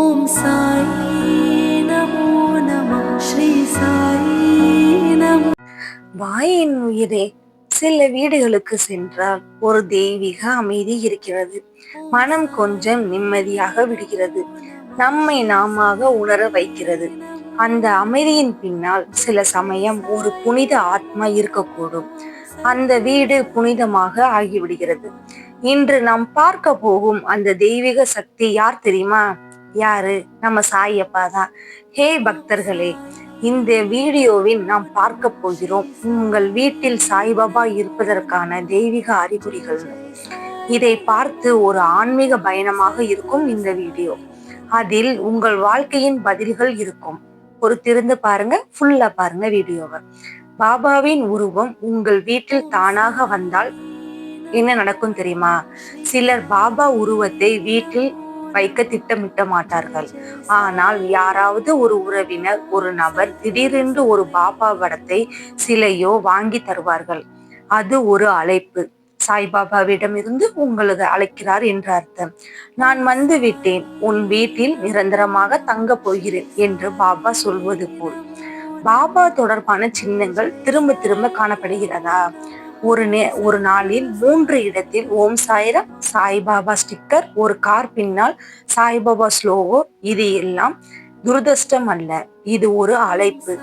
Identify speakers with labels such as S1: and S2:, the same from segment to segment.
S1: ஓம் சாயி நமோ நம ஸ்ரீ சாயி நமோ
S2: வாயின் உயிரே சில வீடுகளுக்கு சென்றால் ஒரு தெய்வீக அமைதி இருக்கிறது. மனம் கொஞ்சம் நிம்மதியாக விடுகிறது. நம்மை நாமாக உணர வைக்கிறது. அந்த அமைதியின் பின்னால் சில சமயம் ஒரு புனித ஆத்மா இருக்கக்கூடும். அந்த வீடு புனிதமாக ஆகிவிடுகிறது. இன்று நாம் பார்க்க போகும் அந்த தெய்வீக சக்தி யார் தெரியுமா? யாரு? நம்ம சாயப்பா தான் ஹே பக்தர்களே இந்த வீடியோவில் நாம் பார்க்க போகிறோம் உங்கள் வீட்டில் சாய்பாபா இருப்பதற்கான தெய்வீக அறிகுறிகள். இதை பார்த்து ஒரு ஆன்மீக பயணமாக இருக்கும் இந்த வீடியோ. அதில் உங்கள் வாழ்க்கையின் பதில்கள் இருக்கும். ஒரு பாருங்க ஃபுல்லா பாருங்க வீடியோவை. பாபாவின் உருவம் உங்கள் வீட்டில் தானாக வந்தால் என்ன நடக்கும் தெரியுமா? சிலர் பாபா உருவத்தை வீட்டில் வைக்க திட்டமிட்ட மாட்டார்கள் ஆனால் யாராவது ஒரு உறவினர் ஒரு நபர் திடீரென்று ஒரு பாபா படத்தை சிலையோ வாங்கி தருவார்கள். அது ஒரு அழைப்பு. சாய்பாபாவிடமிருந்து உங்களது அழைக்கிறார் என்று அர்த்தம். நான் வந்து விட்டேன். உன் வீட்டில் நிரந்தரமாக தங்க போகிறேன் என்று பாபா சொல்வது போல். பாபா தொடர்பான சின்னங்கள் திரும்ப திரும்ப காணப்படுகிறதா? ஒரு நே ஒரு நாளில் மூன்று இடத்தில் ஓம் சாய்ராம் சாய்பாபா ஸ்டிக்கர் ஒரு கார் பின்னால் சாய்பாபா ஸ்லோகோ இது எல்லாம் துரதிருஷ்டம் அல்ல இது ஒரு அழைப்பு.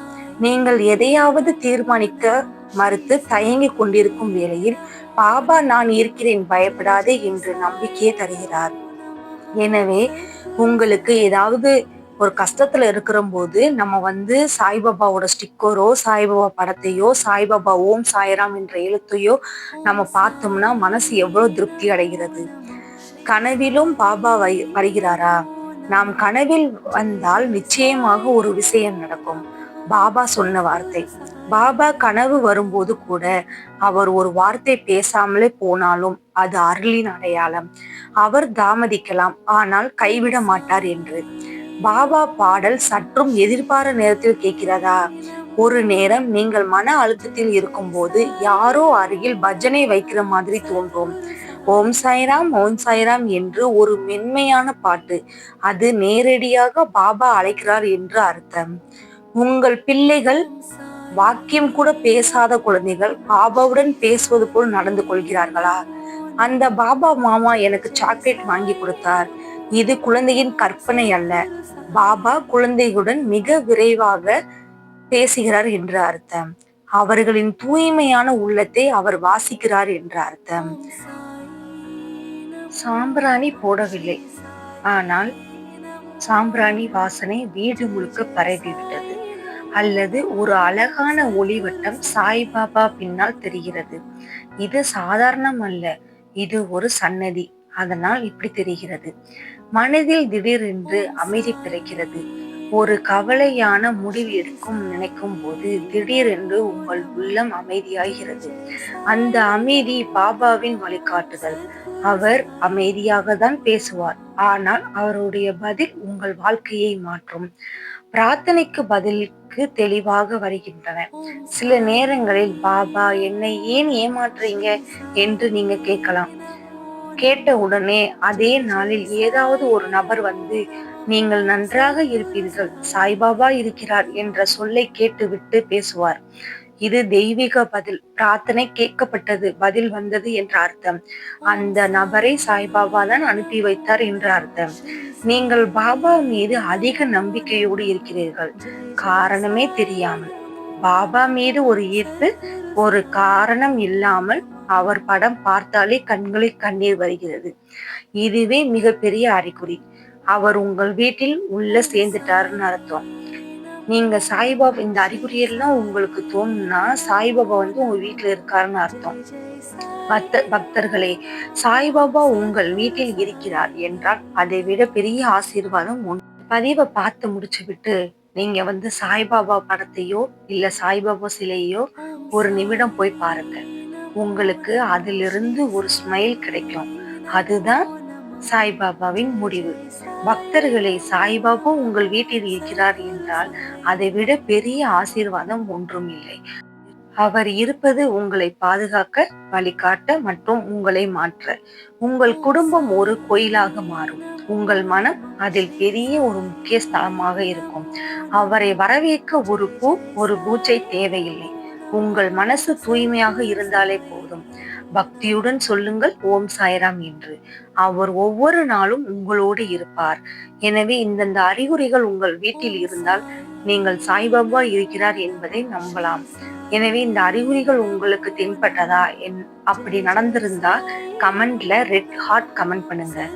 S2: நீங்கள் எதையாவது தீர்மானிக்க மறுத்து தயங்கி கொண்டிருக்கும் வேளையில் பாபா நான் இருக்கிறேன் பயப்படாதே என்று நம்பிக்கையை தருகிறார். எனவே உங்களுக்கு ஏதாவது ஒரு கஷ்டத்துல இருக்கிற போது நம்ம வந்து சாய்பாபாவோட ஸ்டிக்கரோ சாய்பாபா படத்தையோ சாய்பாபா ஓம் சாய்ராம் என்ற எழுத்தையோ நம்ம பார்த்தோம்னா மனசு எவ்வளவு திருப்தி அடைகிறது? கனவிலும் பாபா வை வருகிறாரா? நாம் கனவில் வந்தால் நிச்சயமாக ஒரு விஷயம் நடக்கும். பாபா சொன்ன வார்த்தை. பாபா கனவு வரும்போது கூட அவர் ஒரு வார்த்தை பேசாமலே போனாலும் அது அருளின் அடையாளம். அவர் தாமதிக்கலாம் ஆனால் கைவிட மாட்டார் என்று. பாபா பாடல் சற்றும் எதிர்பார நேரத்தில் கேட்கிறதா? ஒரு நேரம் நீங்கள் மன அழுத்தத்தில் இருக்கும்போது யாரோ அருகில் பஜனை வைக்கிற மாதிரி தோன்றும். ஓம் சாய்ராம் ஓம் சாய்ராம் என்று ஒரு மென்மையான பாட்டு. அது நேரடியாக பாபா அழைக்கிறார் என்று அர்த்தம். உங்கள் பிள்ளைகள் வாக்கியம் கூட பேசாத குழந்தைகள் பாபாவுடன் பேசுவது போல் நடந்து கொள்கிறார்களா? அந்த பாபா மாமா எனக்கு சாக்லேட் வாங்கி கொடுத்தார். இது குழந்தையின் கற்பனை அல்ல. பாபா குழந்தைகளுடன் மிக விரைவாக பேசுகிறார் என்று அர்த்தம். அவர்களின் தூய்மையான உள்ளத்தை அவர் வாசிக்கிறார் என்று அர்த்தம். சாம்பிராணி போடவில்லை. ஆனால் சாம்பிராணி வாசனை வீடு முழுக்க பரவிவிட்டது அல்லது ஒரு அழகான ஒளிவட்டம் சாய்பாபா பின்னால் தெரிகிறது. இது சாதாரணம் அல்ல இது ஒரு சன்னதி. அதனால் இப்படி தெரிகிறது. மனதில் திடீரென்று அமைதி பிறக்கிறது. ஒரு கவலையான முடிவு எடுக்கும் நினைக்கும் போது திடீரென்று உங்கள் உள்ளம் அமைதியாகிறது. அந்த அமைதி பாபாவின் வழிகாட்டுதல். அவர் அமைதியாக தான் பேசுவார். ஆனால் அவருடைய பதில் உங்கள் வாழ்க்கையை மாற்றும். பிரார்த்தனைக்கு பதிலுக்கு தெளிவாக வருகின்றன. சில நேரங்களில் பாபா என்னை ஏன் ஏமாற்றுறீங்க? என்று நீங்க கேட்கலாம். கேட்ட உடனே அதே நாளில் ஏதாவது ஒரு நபர் வந்து நீங்கள் நன்றாக இருப்பீர்கள் சாய்பாபா இருக்கிறார் என்ற சொல்லை கேட்டுவிட்டு பேசுவார். இது தெய்வீக பதில் பிரார்த்தனை கேட்கப்பட்டது பதில் வந்தது என்ற அர்த்தம். அந்த நபரை சாய்பாபா தான் அனுப்பி வைத்தார் என்ற அர்த்தம். நீங்கள் பாபா மீது அதிக நம்பிக்கையோடு இருக்கிறீர்கள் காரணமே தெரியாமல். பாபா மீது ஒரு ஈர்ப்பு ஒரு காரணம் இல்லாமல் அவர் படம் பார்த்தாலே கண்களில் கண்ணீர் வருகிறது இதுவே மிகப்பெரிய அறிகுறி. அவர் உங்கள் வீட்டில் உள்ள சேர்ந்துட்டாருன்னு அர்த்தம். நீங்க சாய்பாபா இந்த அறிகுறியெல்லாம் உங்களுக்கு தோணும்னா சாய்பாபா வந்து உங்க வீட்டுல இருக்காருன்னு அர்த்தம். பக்த பக்தர்களே சாய்பாபா உங்கள் வீட்டில் இருக்கிறார் என்றால் அதை விட பெரிய ஆசீர்வாதம் உண்டு. பதிவை பார்த்து முடிச்சு விட்டு நீங்க வந்து சாய்பாபா படத்தையோ இல்ல சாய்பாபா சிலையோ ஒரு நிமிடம் போய் பாருங்க. உங்களுக்கு அதிலிருந்து ஒரு ஸ்மைல் கிடைக்கும். அதுதான் சாய்பாபாவின் முடிவு. பக்தர்களை சாய்பாபா உங்கள் வீட்டில் இருக்கிறார் என்றால் அதை விட பெரிய ஆசீர்வாதம் ஒன்றும் இல்லை. அவர் இருப்பது உங்களை பாதுகாக்க வழிகாட்ட மற்றும் உங்களை மாற்ற. உங்கள் குடும்பம் ஒரு கோயிலாக மாறும். உங்கள் மனம் அதில் பெரிய ஒரு முக்கிய ஸ்தலமாக இருக்கும். அவரை வரவேற்க ஒரு பூ ஒரு பூச்சை தேவையில்லை. உங்கள் மனசு தூய்மையாக இருந்தாலே போதும். பக்தியுடன் சொல்லுங்கள் ஓம் சாய்ராம் என்று. அவர் ஒவ்வொரு நாளும் உங்களோடு இருப்பார். எனவே இந்தந்த அறிகுறிகள் உங்கள் வீட்டில் இருந்தால் நீங்கள் சாய்பாபா இருக்கிறார் என்பதை நம்பலாம். எனவே இந்த அறிகுறிகள் உங்களுக்கு தென்பட்டதா என் அப்படி நடந்திருந்தா கமெண்ட்ல ரெட் ஹார்ட் கமெண்ட் பண்ணுங்க.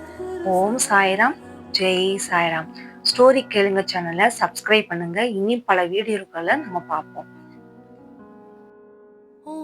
S2: ஓம் சாய்ராம் ஜெய் சாய்ராம். ஸ்டோரி கேளுங்க சேனலை சப்ஸ்கிரைப் பண்ணுங்க. இனி பல வீடியோக்களை நம்ம பார்ப்போம்.